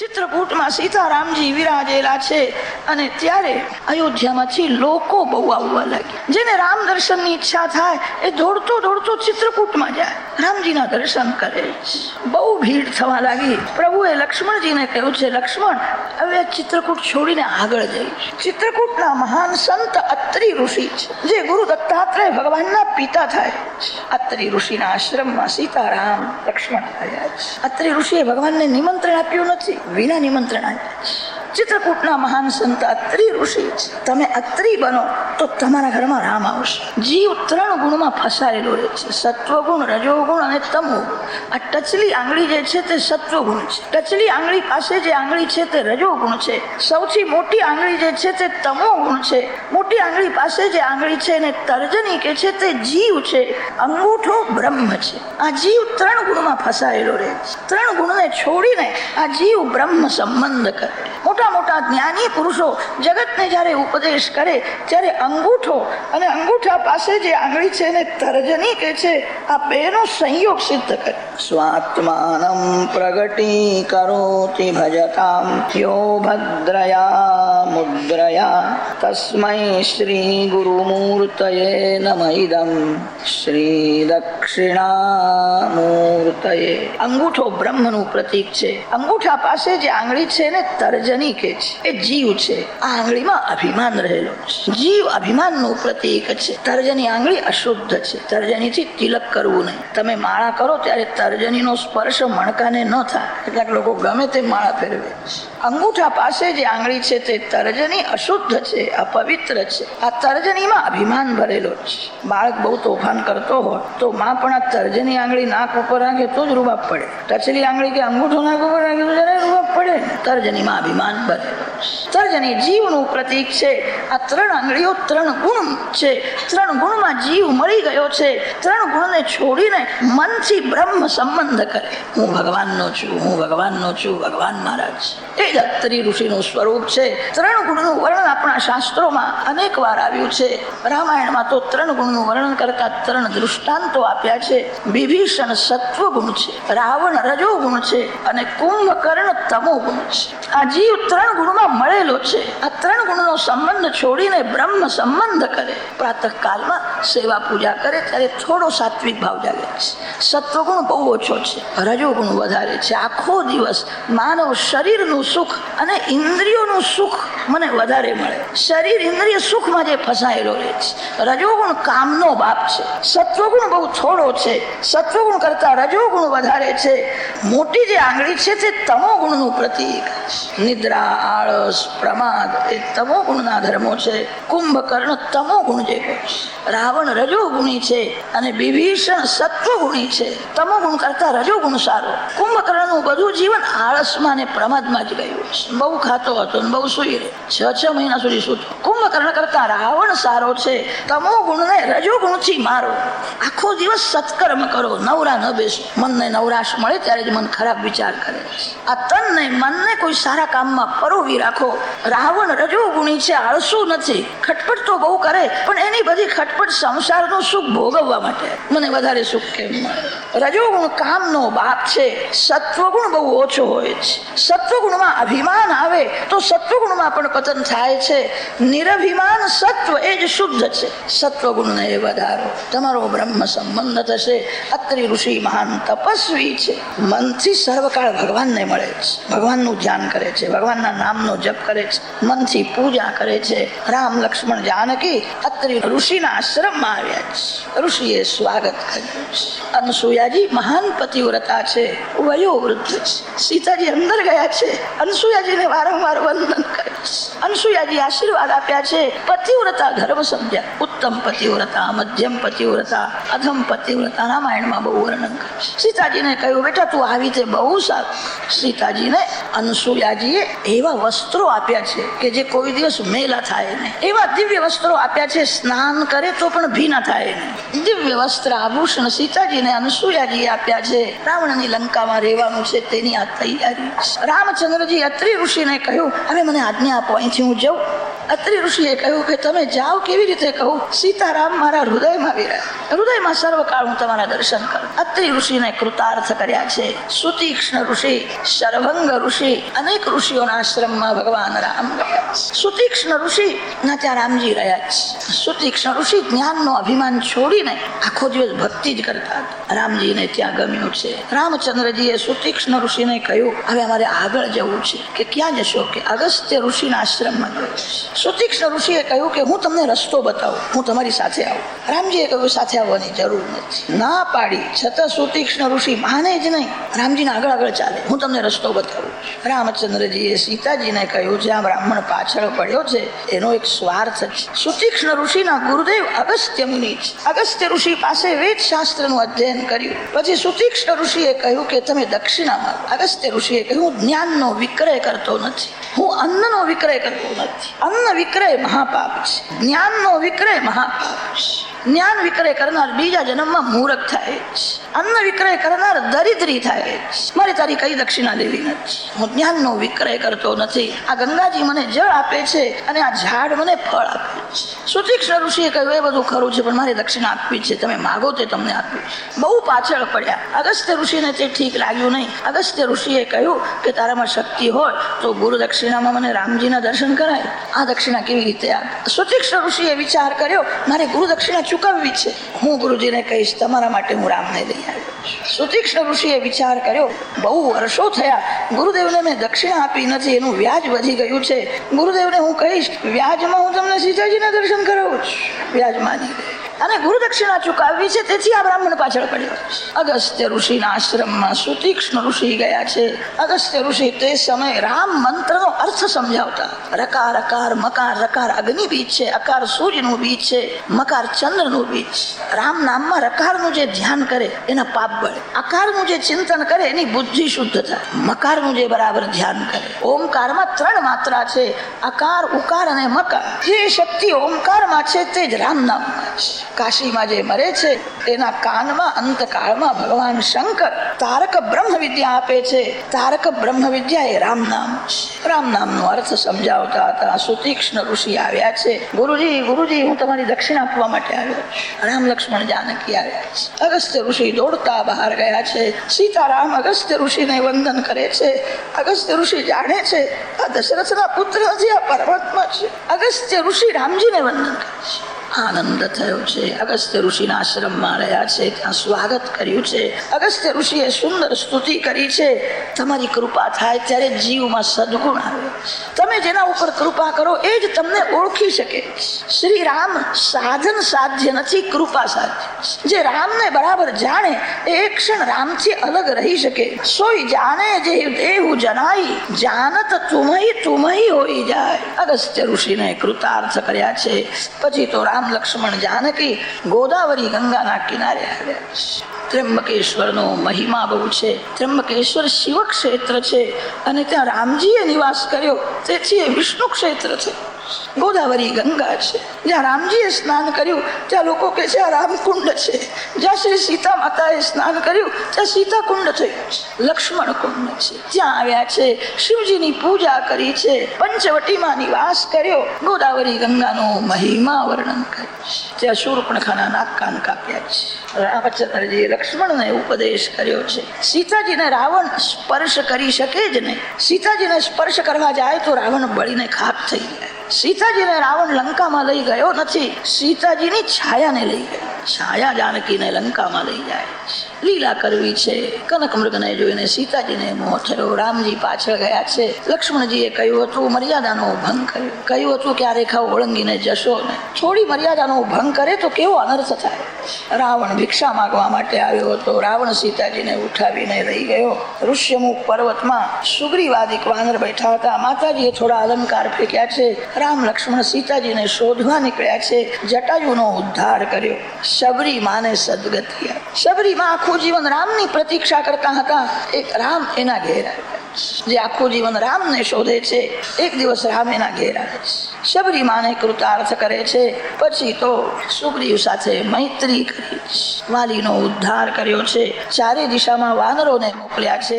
ચિત્રકૂટમાં સીતારામજી વિરાજેલા છે અને ત્યારે અયોધ્યામાંથી લોકો બહુ આવવા લાગ્યા. જેને રામ દર્શનની ઈચ્છા થાય એ દોડતો દોડતો ચિત્રકૂટમાં જાય. રામજીના દર્શન કરે છે. બહુ ભીડ થવા લાગી. પ્રભુએ લક્ષ્મણજીને કહ્યું છે, લક્ષ્મણ, હવે ચિત્રકૂટ છોડીને આગળ જઈશ. ચિત્રકૂટના મહાન સંત અત્રિ ઋષિ છે, જે ગુરુ દત્તાત્રેય ભગવાનના પિતા થાય અત્રિ ઋષિના આશ્રમમાં સીતારામ લક્ષ્મણ આવ્યા છે. અત્રિ ઋષિએ ભગવાનને નિમંત્રણ આપ્યું નથી, વિના નિમંત્રણ આપ્યા છે. ચિત્રકૂટના મહાન સંત અત્રિ ઋષિ છે. તમે અત્રિ બનો તો તમારા ઘરમાં રામ આવશે. જીવ ત્રણ ગુણમાં ફસાયેલો રહે છે. સત્વગુણ, રજોગુણ અને તમો આ ટચલી આંગળી જે છે તે સત્વગુણ છે. ટચલી આંગળી પાસે જે આંગળી છે તે રજોગુણ છે. સૌથી મોટી આંગળી જે છે તે તમો ગુણ છે. મોટી આંગળી પાસે જે આંગળી છે એને તર્જની કે છે તે જીવ છે. અંગૂઠો બ્રહ્મ છે. આ જીવ ત્રણ ગુણમાં ફસાયેલો રહે છે. ત્રણ ગુણને છોડીને આ જીવ બ્રહ્મ સંબંધ કરે મોટા મોટા જ્ઞાની પુરુષો જગતને જ્યારે ઉપદેશ કરે, ત્યારે અંગૂઠો અને અંગૂઠા પાસે જે આંગળી છે એને તર્જની કે છે, આ બેનો સંયોગ સિદ્ધ કરે. સ્વાત્માનમ પ્રગટી કરોતિ ભજતામ યો ભદ્રયા મુદ્રયા તસ્મૈ શ્રી શ્રી દક્ષિણામૂર્તયે અંગૂઠો બ્રહ્મનું પ્રતીક છે. અંગૂઠા પાસે જે આંગળી છે ને, તર્જની કે છે, એ જીવ છે. આ આંગળીમાં અભિમાન રહેલો છે. જીવ અભિમાનનું પ્રતીક છે. તર્જની આંગળી અશુદ્ધ છે. તર્જનીથી તિલક કરવું નહીં. તમે માળા કરો ત્યારે તર્જનીનો સ્પર્શ મણકાને ન થાય. કેટલાક લોકો ગમે તે માળા ફેરવે અંગૂઠા પાસે જે આંગળી છે તે તર્જની અશુદ્ધ છે, અપવિત્ર છે. આ તર્જનીમાં અભિમાન ભરેલો છે. બાળક બહુ તોફાન કરતો હોય, તો માં પણ આ તર્જની આંગળી નાક ઉપર રાખે તો જ રૂબાબ પડે. ટચલી આંગળી કે અંગૂઠો નાક ઉપર રાખે તો જરાય રૂબાબ પડે તર્જનીમાં અભિમાન ભરેલો તર્જની જીવનું પ્રતીક છે. આ ત્રણ આંગળીઓ ત્રણ ગુણ છે. ત્રણ ગુણમાં જીવ મળી ગયો છે. ત્રણ ગુણને છોડીને મનથી બ્રહ્મ સંબંધ કરે. હું ભગવાનનો છું, હું ભગવાનનો છું, ભગવાન મહારાજ. એ જ ઋષિનું સ્વરૂપ છે. ત્રણ ગુણનું વર્ણન આપણા શાસ્ત્રોમાં અનેક વાર આવ્યું છે. રામાયણમાં તો ત્રણ ગુણનું વર્ણન કરતા ત્રણ દૃષ્ટાંતો આપ્યા છે. વિભીષણ સત્વ ગુણ છે. રાવણ રજો ગુણ છે. અને કુંભકર્ણ તમો ગુણ છે. આ જીવ ત્રણ ગુણમાં મળેલો છે. આ ત્રણ ગુણનો સંબંધ છોડીને બ્રહ્મ સંબંધ કરે. પ્રાતઃ કાલમાં સેવા પૂજા કરે, ત્યારે થોડો સાત્વિક ભાવ જાગે છે. સત્વગુણ બહુ ઓછો છે. રજોગુણ વધારે છે. આખો દિવસ માનવ શરીરનું સુખ અને ઇન્દ્રિયોનું સુખ મને વધારે મળે. શરીર, ઇન્દ્રિય સુખમાં જે ફસાયેલો રહે છે. રજોગુણ કામનો બાપ છે. સત્વગુણ બહુ થોડો છે. સત્વગુણ કરતા રજોગુણ વધારે છે. મોટી જે આંગળી છે તે તમોગુણનું પ્રતીક. નિદ્રા, આળસ, પ્રમાદ એ તમોગુણના ધર્મો છે. કુંભકર્ણ તમોગુણ જેવો છે. રાવણ રજોગુણી છે અને વિભીષણ સત્વગુણી છે. તમોગુણ કરતા રજોગુણ સારો. કુંભકર્ણનું બધું જીવન આળસમાં ને પ્રમાદમાં જ ગયું બહુ ખાતો હતો બહુ સુઈ રહે છ છ મહિના સુધી સૂતો. કુંભકર્ણ કરતા રાવણ સારો છે. તમો ગુણને રજો ગુણથી મારો. આખો દિવસ સત્કર્મ કરો. નવરા ન બેસો. મનને નવરાશ મળે ત્યારે જ મન ખરાબ વિચાર કરે. આ તનને મનને કોઈ સારા કામમાં પરોવી રાખો. રાવણ રજો ગુણી છે, આળસુ નથી. ખટપટ તો બહુ કરે, પણ એની બધી ખટપટ સંસારનું સુખ ભોગવવા માટે. મને વધારે સુખ કેમ મળે? રજોગુણ કામનો બાપ છે. સત્વગુણ બહુ ઓછો હોય છે. સત્વગુણમાં અભિમાન આવે તો સત્વગુણમાં પણ પતન થાય છે. નિરભિમાન સત્વ એ જ શુદ્ધ છે. સત્વગુણને એ વધારો. તમારો બ્રહ્મ સંબંધ થશે. અત્રિ ઋષિ મહાન તપસ્વી છે. મનથી સર્વકાળ ભગવાનને મળે છે. ભગવાનનું ધ્યાન કરે છે. ભગવાનના નામનો જપ કરે છે. મનથી પૂજા કરે છે. રામ લક્ષ્મણ જાનકી અત્રિ ઋષિના આશ્રમમાં આવ્યા છે. ઋષિએ સ્વાગત કર્યું છે. અનસુયાજી મહાન પતિવ્રતા છે. વયોવૃદ્ધ છે. સીતાજી અંદર ગયા છે. અનસુયાજીને વારંવાર વંદન કરે છે. અનસુયાજી આશીર્વાદ આપ્યા છે. પતિવ્રતા ધર્મ સમજ્યા ઉત્તમ પતિવ્રતા, મધ્યમ પતિવ્રતા, અધમ પતિવ્રતા. રામાયણમાં બહુ વર્ણન કરે સીતાજીને કહ્યું, બેટા, તું આવી તે બહુ સારું. સીતાજીને અનસુયાજીએ એવા વસ્ત્રો આપ્યા છે કે જે કોઈ દિવસ મેલા થાય નહીં. એવા દિવ્ય વસ્ત્રો આપ્યા છે, સ્નાન કરે તો પણ ભીના થાય નહીં. દિવ્ય વસ્ત્ર આભૂષણ સીતાજીને અનસુયાજીએ આપ્યા છે. રાવણની લંકામાં રહેવાનું છે તેની આ તૈયારી. રામચંદ્રજી અત્રિ ઋષિને કહ્યું, હવે મને આજ્ઞા આપો 21 joke. અત્રિ ઋષિએ કહ્યું કે તમે જાઓ કેવી રીતે કહું? સીતારામ મારા હૃદયમાં વિરાય હૃદયમાં સર્વકાળ હું તમારા દર્શન કરું. અત્રિ ઋષિને કૃતાર્થ કર્યા છે. સુતીક્ષ્ણ ઋષિ સર્વંગ ઋષિ, અનેક ઋષિઓના આશ્રમમાં ભગવાન રામ ગયા સુતીક્ષ્ણ ઋષિ ના ત્યાં રામજી રહ્યા છે. સુતીક્ષ્ણ ઋષિ જ્ઞાનનો અભિમાન છોડીને આખો દિવસ ભક્તિ જ કરતા રામજીને ત્યાં ગમ્યું છે. રામચંદ્રજીએ સુતીક્ષ્ણ ઋષિને કહ્યું, હવે અમારે આગળ જવું છે કે ક્યાં જશો? કે અગસ્ત્ય ઋષિના આશ્રમમાં જવું સુતીક્ષ્ણ ઋષિએ કહ્યું કે હું તમને રસ્તો બતાવું. હું તમારી સાથે આવું. રામજીએ કહ્યું, સાથે આવવાની જરૂર નથી. ના પાડી. છતાં સુતીક્ષ્ણ ઋષિ માને જ નહીં. રામજીને આગળ આગળ ચાલે. હું તમને રસ્તો બતાવું રામચંદ્રજીએ સીતાજીને કહ્યું, જ્યાં બ્રાહ્મણ પાછળ પડ્યો છે, એનો એક સ્વાર્થ છે. સુતીક્ષ્ણ ઋષિના ગુરુદેવ અગસ્ત્ય મુનિ અગસ્ત્ય ઋષિ પાસે વેદ શાસ્ત્રનું અધ્યયન કર્યું. પછી સુતીક્ષ્ણ ઋષિએ કહ્યું કે, તમે દક્ષિણા માગો અગસ્ત્ય ઋષિએ કહ્યું, હું જ્ઞાનનો વિક્રય કરતો નથી. હું અન્નનો વિક્રય કરતો નથી. અન્ન વિક્રય મહાપાપ છે. જ્ઞાનનો વિક્રય મહાપાપ છે. જ્ઞાન વિક્રય કરનાર બીજા જન્મમાં મૂર્ખ થાય છે. અન્ન વિક્રય કરનાર દરિદ્રી થાય છે. મારે તારી કઈ દક્ષિણા લેવી નથી. હું જ્ઞાનનો વિક્રય કરતો નથી. આ ગંગાજી મને જળ આપે છે અને આ ઝાડ મને ફળ આપે છે. સુતીક્ષ્ણ ઋષિએ કહ્યું, એ બધું ખરું છે, પણ મારે દક્ષિણા આપવી છે. તમે માગો તે તમને આપવી બહુ પાછળ પડ્યા. અગસ્ત્ય ઋષિને તે ઠીક લાગ્યું નહીં. અગસ્ત્ય ઋષિએ કહ્યું કે તારામાં શક્તિ હોય તો ગુરુ દક્ષિણામાં મને રામજીના દર્શન કરાય. આ દક્ષિણા કેવી રીતે આપ? સુતીક્ષ્ણ ઋષિએ વિચાર કર્યો, મારે ગુરુ દક્ષિણા ચૂકવવી છે. હું ગુરુજીને કહીશ, તમારા માટે હું રામને લઈ આવ્યો સુતીક્ષ્ણ ઋષિએ વિચાર કર્યો, બહુ વર્ષો થયા, ગુરુદેવને મેં દક્ષિણા આપી નથી, એનું વ્યાજ વધી ગયું છે. ગુરુદેવને હું કહીશ, વ્યાજમાં હું તમને સીતાજીના દર્શન કરાવું છું. વ્યાજ માની ગઈ. અને ગુરુ દક્ષિણા ચૂકવવી છે, તેથી આ બ્રાહ્મણ પાછળ પડ્યો. અગસ્ત્ય ઋષિના આશ્રમમાં સુતીક્ષ્ણ ઋષિ ગયા છે. અગસ્ત્ય ઋષિ તે સમયે રામ મંત્રનો અર્થ સમજાવતા. રકાર, અકાર, મકાર, રકાર અગ્નિ બીજ છે, અકાર સૂર્યનું બીજ છે, મકાર ચંદ્રનું બીજ. રામ નામમાં રકારનું જે ધ્યાન કરે, એના પાપ બળે. અકારનું જે ચિંતન કરે, એની બુદ્ધિ શુદ્ધ થાય. મકારનું જે બરાબર ધ્યાન કરે. ઓમકારમાં ત્રણ માત્રા છે, અકાર, ઉકાર અને મકાર. જે શક્તિ ઓમકારમાં છે, તે જ રામ નામમાં છે. કાશીમાં જે મરે છે, તેના કાનમાં, અંતકાળમાં ભગવાન શંકર તારક બ્રહ્મ વિદ્યા આપે છે. તારક બ્રહ્મ વિદ્યા એ રામ નામ રામ નામનો અર્થ સમજાવતા હતા. સુતીક્ષ્ણ ઋષિ આવ્યા છે. ગુરુજી ગુરુજી, હું તમારી દક્ષિણા આપવા માટે આવ્યો છું. રામ લક્ષ્મણ જાનકી આવ્યા છે. અગસ્ત્ય ઋષિ દોડતા બહાર ગયા છે. સીતારામ અગસ્ત્ય ઋષિને વંદન કરે છે. અગસ્ત્ય ઋષિ જાણે છે, આ દશરથના પુત્ર નથી આ પરમાત્મા છે. અગસ્ત્ય ઋષિ રામજીને વંદન કરે છે. આનંદ થયો છે. અગસ્ત્ય ઋષિના આશ્રમમાં રહ્યા છે. ત્યાં સ્વાગત કર્યું છે. અગસ્ત્ય ઋષિએ સુંદર સ્તુતિ કરી છે. તમારી કૃપા થાય ત્યારે જીવમાં સદગુણ આવે. તમે જેના ઉપર કૃપા કરો એ જ તમને ઓળખી શકે. શ્રી રામ સાધન સાધ્ય નથી, કૃપા સાધ્ય. જે રામને બરાબર જાણે એ ક્ષણ રામથી અલગ રહી શકે. સોઈ જાણે જે દેહુ જનાઈ, જાનત તુમહી તુમહી હોઈ જાય. અગસ્ત્ય ઋષિને કૃતાર્થ કર્યા છે. પછી તો રામ લક્ષ્મણ જાનકી ગોદાવરી ગંગાના કિનારે આવ્યા ત્રંબકેશ્વરનો મહિમા બહુ છે. ત્રંબકેશ્વર શિવ ક્ષેત્ર છે અને ત્યાં રામજીએ નિવાસ કર્યો. તેથી એ વિષ્ણુ ક્ષેત્ર છે. ગોદાવરી ગંગા છે. જ્યાં રામજીએ સ્નાન કર્યું, ત્યાં લોકો કે છે, આ રામકુંડ છે. જ્યાં શ્રી સીતા માતાએ સ્નાન કર્યું, ત્યાં સીતા કુંડ થયું છે. લક્ષ્મણ કુંડ છે. ત્યાં આવ્યા છે, શિવજીની પૂજા કરી છે, પંચવટીમાં નિવાસ કર્યો, ગોદાવરી ગંગાનો મહિમા વર્ણન કર્યું છે. ત્યાં શૂરપણખાના નાક કાન કાપ્યા છે. રામચંદ્રજીએ લક્ષ્મણને ઉપદેશ કર્યો છે. સીતાજીને રાવણ સ્પર્શ કરી શકે જ નહીં. સીતાજીને સ્પર્શ કરવા જાય તો રાવણ બળીને ખાક થઈ જાય. સીતાજીને રાવણ લંકામાં લઈ ગયો નથી. સીતાજીની છાયાને લઈ ગયો. છાયા જાનકીને લંકામાં લઈ જાય લીલા કરવી છે, કનક મૃગને જોઈને સીતાજીને મોહ થયો, રામજી પાછળ ગયા છે. લક્ષ્મણજીએ કહ્યું હતું, મર્યાદાનો ભંગ કર્યો. કહ્યું હતું કે, આ રેખા ઓળંગીને જશો ને. થોડી મર્યાદાનો ભંગ કરે તો કેવો અનર્થ થાય? રાવણ ભિક્ષા માગવા માટે આવ્યો હતો. રાવણ સીતાજીને ઉઠાવીને લઈ ગયો. ઋષ્યમુખ પર્વતમાં સુગ્રીવાદિક વાનર બેઠા હતા. માતાજીએ થોડા અલંકાર ફેંક્યા છે. રામ લક્ષ્મણ સીતાજીને શોધવા નીકળ્યા છે. જટાયુનો ઉદ્ધાર કર્યો. શબરી માને સદગતિ. શબરી માં આખું જીવન રામની પ્રતીક્ષા કરતા હતા એક રામ એના ઘેર જે આખું જીવન રામને શોધે છે એક દિવસ રામ એના ઘેર આવે છે શબરી માને કૃતાર્થ કરે છે પછી તો સુગ્રીવ સાથે મૈત્રી કરી વાલીનો ઉદ્ધાર કર્યો છે ચારે દિશામાં વાનરોને મોકલ્યા છે